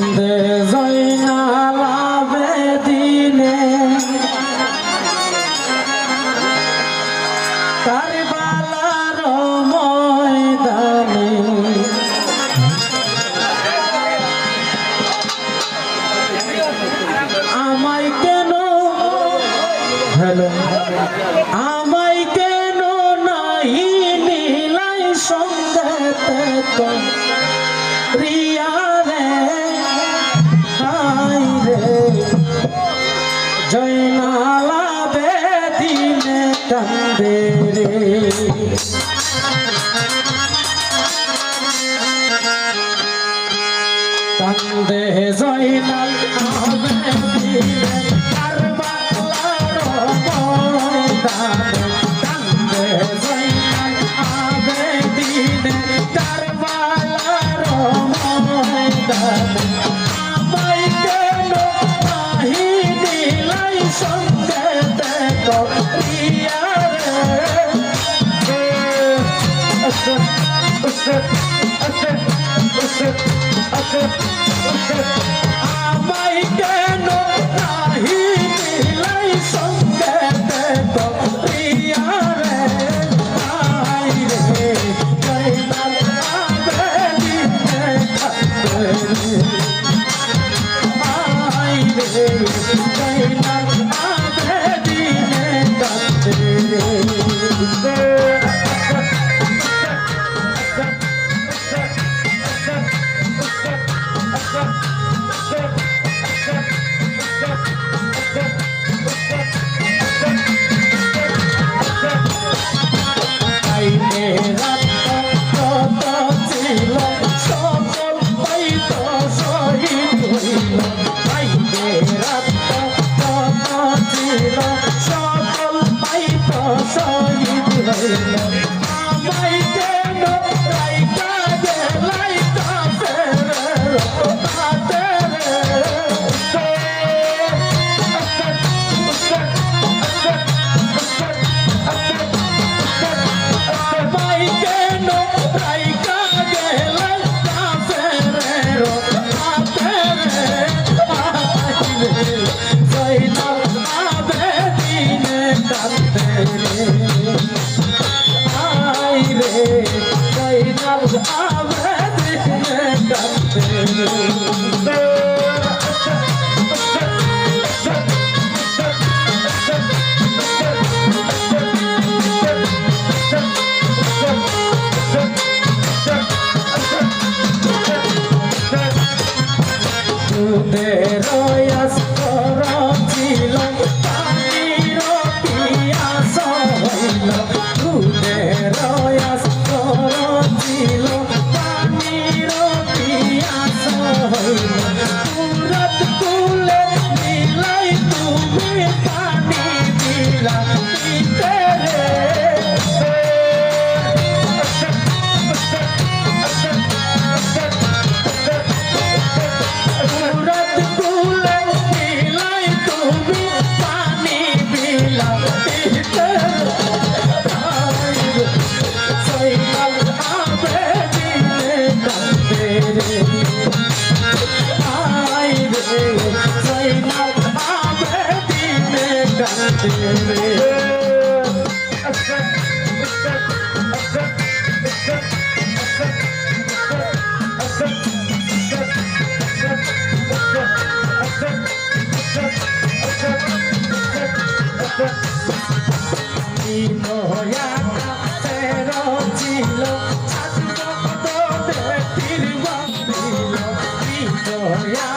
কান্দে জয়না লাভে দিনে। তার বালার ময়দানে। আমায় কেন? হ্যালো। আমায় কেন নাই নীলাই সন্দেহ রিয়া রে কান্দে রে। জয়নাল হবে Usher, Usher, Usher, Usher, Usher. রয়াস করছিল Oh, yeah.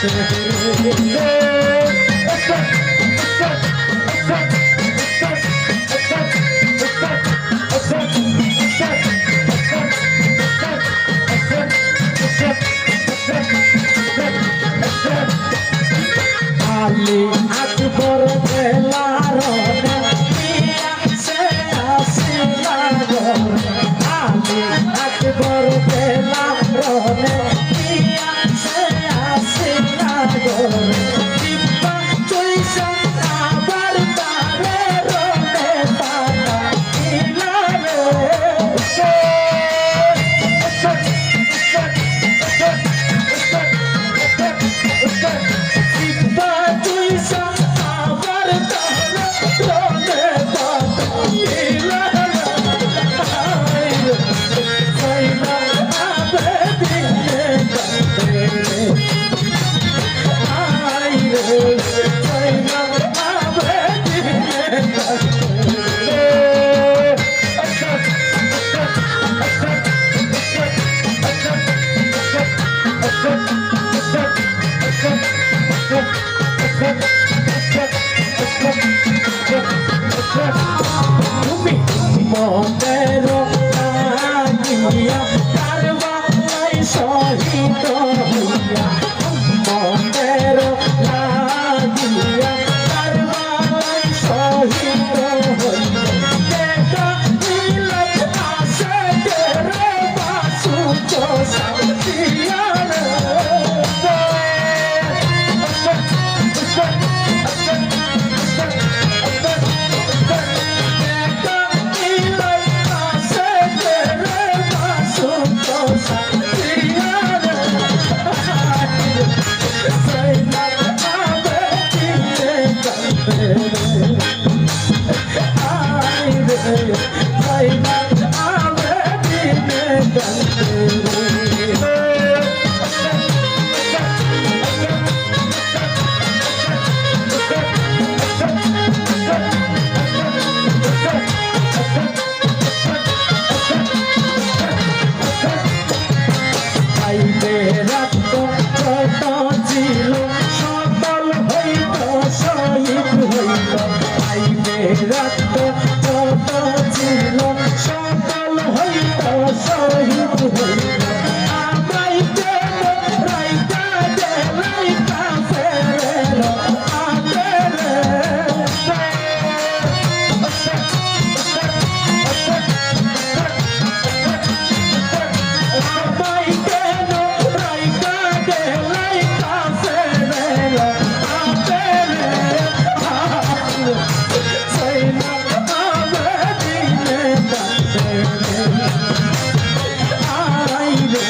Thank. Vai, vai.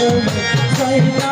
我们在。